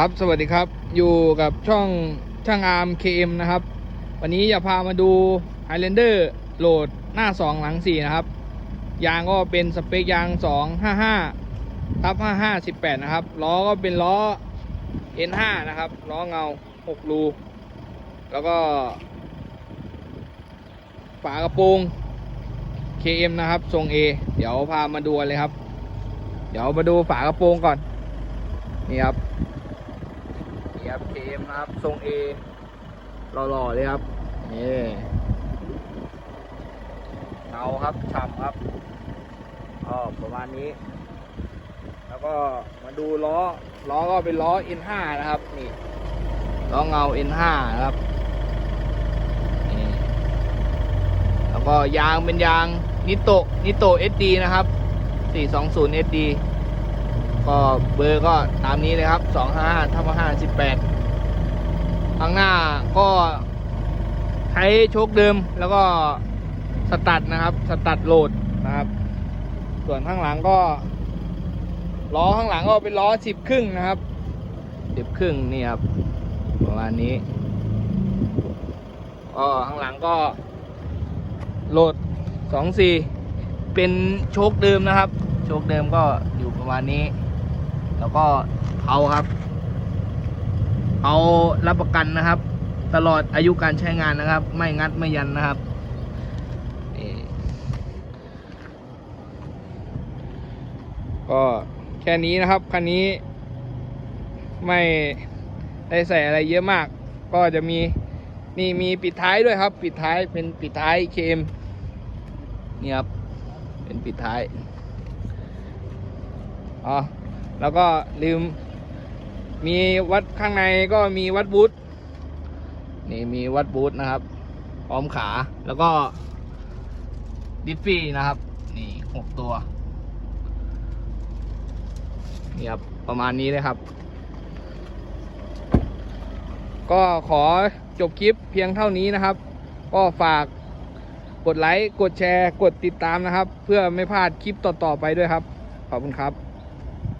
ครับสวัสดีครับอยู่กับช่องช่างอาร์ม KM นะครับ วันนี้จะพามาดู Highlander โหลดหน้า 2 หลัง 4 นะครับ ยางก็เป็นสเปคยาง 255ทับ55 18 นะครับ ล้อก็เป็นล้อ N5 นะครับ ล้อเงา 6 รู แล้วก็ ฝากระโปรง KM นะครับ ทรง A เดี๋ยวพามาดูเลยครับ เดี๋ยวมาดูฝากระโปรงก่อน นี่ครับ นี่ครับ KM นะครับทรง A หล่อๆเลยครับนี่เงาครับฉ่ำครับอ๋อประมาณนี้ แล้วก็มาดูล้อล้อก็เป็นล้อ N5 นะครับนี่ล้อเงา N5 นะครับนี่แล้วก็ยางเป็นยางนิโตนิโต SD นะครับ 420 SD ก็เบอร์ก็ตามนี้เลยครับ 255ทับ518ข้างหน้าก็ใช้โชคเดิมแล้วก็สตัดนะครับ สตัดโหลดนะครับ ส่วนข้างหลังก็ล้อข้างหลังก็เป็นล้อสิบครึ่งนะครับสิบครึ่งนี่ครับประมาณนี้ก็ข้างหลังก็โหลดสองสี่เป็นโชคเดิมนะครับ โชคเดิมก็อยู่ประมาณนี้ แล้วก็เผาครับ เอารับประกันนะครับ ตลอดอายุการใช้งานนะครับ ไม่งัดไม่ยันนะครับนี่ก็แค่นี้นะครับคันนี้ ไม่ได้ใส่อะไรเยอะมาก ก็จะมีนี่มีปิดท้ายด้วยครับ ปิดท้ายเป็นปิดท้ายเคมนี่ครับเป็นปิดท้ายอ๋อ แล้วก็ลืม มีวัดข้างในก็มีวัดบูธนี่มีวัดบูธนะครับพร้อมขาแล้วก็ดิฟฟี่นะครับ นี่หกตัวนี่ครับประมาณนี้เลยครับ ก็ขอจบคลิปเพียงเท่านี้นะครับ ก็ฝากกดไลค์ กดแชร์ กดติดตามนะครับ เพื่อไม่พลาดคลิปต่อ ๆ ไปด้วยครับ ขอบคุณครับ